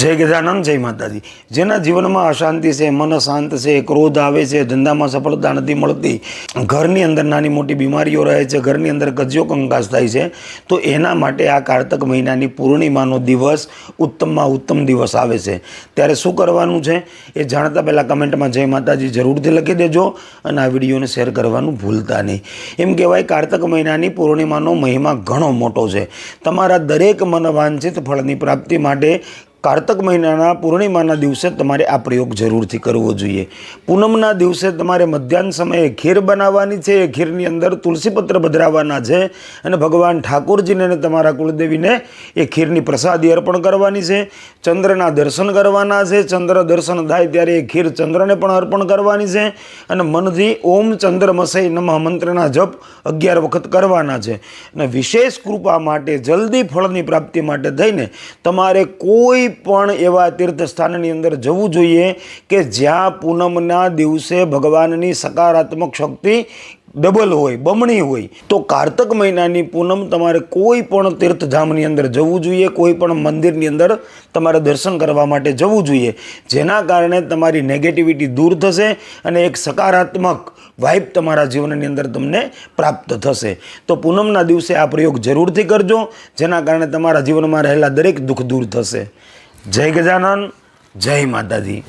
જય ગજાનંદ, જય માતાજી. જેના જીવનમાં અશાંતિ છે, મન શાંત છે, ક્રોધ આવે છે, ધંધામાં સફળતા નથી મળતી, ઘરની અંદર નાની મોટી બીમારીઓ રહે છે, ઘરની અંદર કજિયો કંકાસ થાય છે, તો એના માટે આ કારતક મહિનાની પૂર્ણિમાનો દિવસ ઉત્તમમાં ઉત્તમ દિવસ આવે છે. ત્યારે શું કરવાનું છે? એ જાણતા પહેલાં કમેન્ટમાં જય માતાજી જરૂરથી લખી દેજો અને આ વિડીયોને શેર કરવાનું ભૂલતા નહીં. એમ કહેવાય, કારતક મહિનાની પૂર્ણિમાનો મહિમા ઘણો મોટો છે. તમારા દરેક મનવાંછિત ફળની પ્રાપ્તિ માટે કારતક મહિનાના પૂર્ણિમાના દિવસે તમારે આ પ્રયોગ જરૂરથી કરવો જોઈએ. પૂનમના દિવસે તમારે મધ્યાહન સમયે ખીર બનાવવાની છે, એ ખીરની અંદર તુલસીપત્ર બદરાવવાના છે અને ભગવાન ઠાકોરજીને અને તમારા કુળદેવીને એ ખીરની પ્રસાદી અર્પણ કરવાની છે. ચંદ્રના દર્શન કરવાના છે, ચંદ્ર દર્શન થાય ત્યારે એ ખીર ચંદ્રને પણ અર્પણ કરવાની છે અને મનથી ઓમ ચંદ્રમસય નમઃ મંત્રના જપ અગિયાર વખત કરવાના છે. અને વિશેષ કૃપા માટે, જલ્દી ફળની પ્રાપ્તિ માટે થઈને તમારે કોઈ પણ એવા તીર્થ સ્થાનની અંદર જવું જોઈએ કે જ્યાં પૂનમના દિવસે ભગવાનની સકારાત્મક શક્તિ ડબલ હોય, બમણી હોય. તો કારતક મહિનાની પૂનમ તમારે કોઈ પણ તીર્થધામની અંદર જવું જોઈએ, કોઈ પણ મંદિરની અંદર તમારે દર્શન કરવા માટે જવું જોઈએ. જેના કારણે તમારી નેગેટિવિટી દૂર થશે અને એક સકારાત્મક વાઇબ તમારા જીવનની અંદર તમને પ્રાપ્ત થશે. તો પૂનમના દિવસે આ પ્રયોગ જરૂરથી કરજો, જેના કારણે તમારા જીવનમાં રહેલા દરેક દુઃખ દૂર થશે. જય ગજાનન જય માતાજી.